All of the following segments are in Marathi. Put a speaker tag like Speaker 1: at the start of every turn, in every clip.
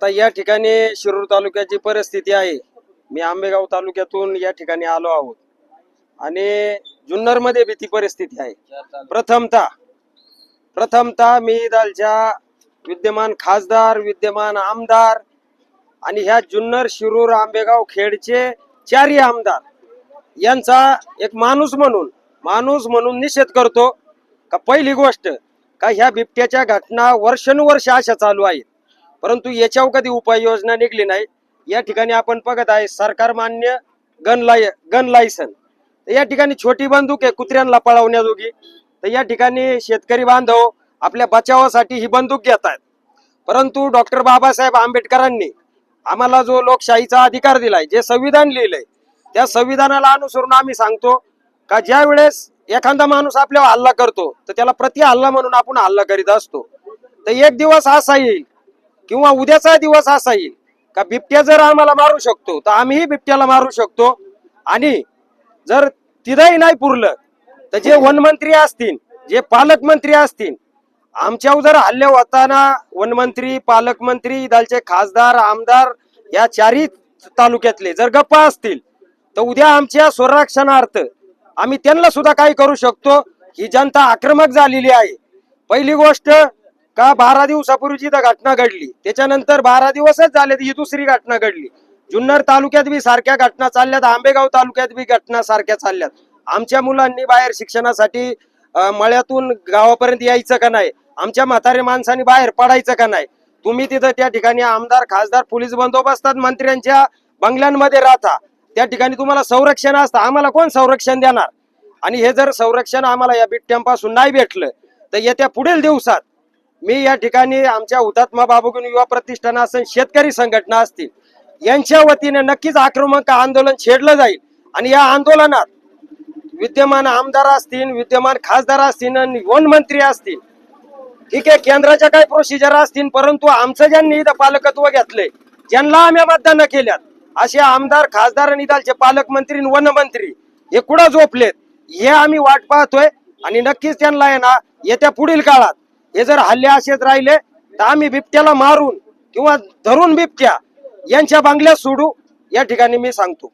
Speaker 1: आता या ठिकाणी शिरूर तालुक्याची परिस्थिती आहे. मी आंबेगाव तालुक्यातून या ठिकाणी आलो आहोत. आणि जुन्नरमध्ये भीती परिस्थिती आहे. प्रथमतः प्रथमतः मी दालच्या विद्यमान खासदार विद्यमान आमदार आणि ह्या जुन्नर शिरूर आंबेगाव खेडचे चारही आमदार यांचा एक माणूस म्हणून माणूस म्हणून निषेध करतो. का पहिली गोष्ट का ह्या बिबट्याच्या घटना वर्षानुवर्ष अशा चालू आहेत. परंतु याच्यावर कधी उपाययोजना निघली नाही. या ठिकाणी आपण बघत आहे सरकार मान्य गन लाय गन लायसन. तर या ठिकाणी छोटी बंदूक आहे कुत्र्यांना पळवण्याजोगी. तर या ठिकाणी शेतकरी बांधव आपल्या बचावासाठी ही बंदूक घेत आहेत. परंतु डॉक्टर बाबासाहेब आंबेडकरांनी आम्हाला जो लोकशाहीचा अधिकार दिलाय जे संविधान लिहिलंय त्या संविधानाला अनुसरून आम्ही सांगतो का ज्या वेळेस एखादा माणूस आपल्यावर हल्ला करतो तर त्याला प्रति हल्ला म्हणून आपण हल्ला करीत असतो. तर एक दिवस असा येईल किंवा उद्याचा दिवस असा येईल का बिबट्या जर आम्हाला मारू शकतो तर आम्हीही बिबट्याला मारू शकतो. आणि जर तिथंही नाही पुरलं तर जे वनमंत्री असतील जे पालकमंत्री असतील आमच्यावर जर हल्ले होताना वनमंत्री पालकमंत्री दलचे खासदार आमदार या चारही तालुक्यातले जर गप्पा असतील तर उद्या आमच्या संरक्षणार्थ आम्ही त्यांना सुद्धा काही करू शकतो. ही जनता आक्रमक झालेली आहे. पहिली गोष्ट का बारा दिवसापूर्वी जिथं घटना घडली? त्याच्यानंतर बारा दिवसच झाले ही दुसरी घटना घडली. जुन्नर तालुक्यात बी सारख्या घटना चालल्यात आंबेगाव तालुक्यात बी घटना सारख्या चालल्यात. आमच्या मुलांनी बाहेर शिक्षणासाठी मळ्यातून गावापर्यंत यायचं का नाही? आमच्या म्हातारे माणसांनी बाहेर पडायचं का नाही? तुम्ही तिथं त्या ठिकाणी आमदार खासदार पोलीस बंदोबस्तात मंत्र्यांच्या बंगल्यांमध्ये राहता. त्या ठिकाणी तुम्हाला संरक्षण असतं. आम्हाला कोण संरक्षण देणार? आणि हे जर संरक्षण आम्हाला या बिबट्यांपासून नाही भेटलं तर येत्या पुढील दिवसात मी या ठिकाणी आमच्या हुतात्मा बाबुगुन युवा प्रतिष्ठान असेल शेतकरी संघटना असतील यांच्या वतीने नक्कीच आक्रमक आंदोलन छेडलं जाईल. आणि या आंदोलनात विद्यमान आमदार असतील विद्यमान खासदार असतील आणि वन मंत्री असतील ठीक आहे केंद्राच्या काही प्रोसिजर असतील परंतु आमचं ज्यांनी इथं पालकत्व घेतलंय ज्यांना आम्ही मतदान केल्यात असे आमदार खासदार आणि इथालचे पालकमंत्री वनमंत्री हे कुठं झोपलेत हे आम्ही वाट पाहतोय. आणि नक्कीच त्यांना आहे ना येत्या पुढील काळात हे जर हल्ले असेच राहिले तर आम्ही बिबट्याला मारून किंवा धरून बिबट्या यांच्या बांगल्यात सोडू या ठिकाणी मी सांगतो.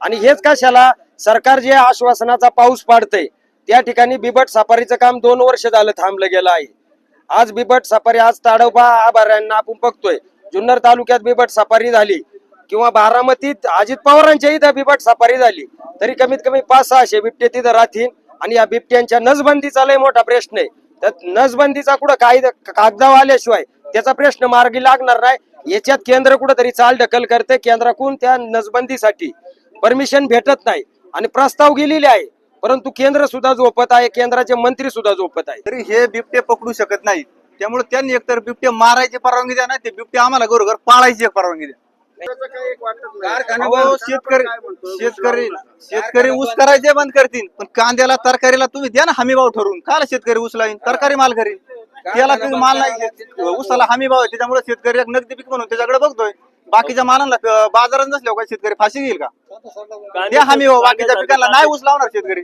Speaker 1: आणि हेच कशाला सरकार जे आश्वासनाचा पाऊस पाडतंय त्या ठिकाणी बिबट सफारीचं काम दोन वर्ष झालं थांबलं गेलं आहे. आज बिबट सफारी आज ताडोबा आभाऱ्यांना आपण बघतोय. जुन्नर तालुक्यात बिबट सफारी झाली किंवा बारामतीत अजित पवारांच्या इथं बिबट सफारी झाली. तरी कमीत कमी पाच सहाशे बिबटे तिथं राहतील आणि या बिबट्यांच्या नसबंदीचा लय मोठा प्रश्न आहे. तर नसबंदीचा कुठं कायदा कागदावर आल्याशिवाय त्याचा प्रश्न मार्गी लागणार नाही. याच्यात केंद्र कुठंतरी चाल ढकल करते. केंद्राकडून त्या नसबंदीसाठी परमिशन भेटत नाही. आणि प्रस्ताव गेलेले आहे. परंतु केंद्र सुद्धा झोपत आहे. केंद्राचे मंत्री सुद्धा झोपत आहे.
Speaker 2: तरी हे बिबटे पकडू शकत नाही त्यामुळे त्यांनी एकतर बिबटे मारायची परवानगी द्या नाही ते बिबटे आम्हाला घरोघर पाळायची एक परवानगी द्या. शेतकरी शेतकरी शेतकरी ऊस करायचे बंद करतील. पण कांद्याला तरकारीला तुम्ही द्या ना हमी भाव ठरवून. काला शेतकरी ऊस लावीन तरकारी माल करीन त्याला तुम्ही माल नाही ऊसाला हमी भाव आहे. त्याच्यामुळे शेतकरी एक नगदी पीक म्हणून त्याच्याकडे बघतोय. बाकीच्या मालांना बाजारात नसल्यावर काय शेतकरी फाशी घेईल का? द्या हमी भाव बाकीच्या पिकांना नाही ऊस लावणार शेतकरी.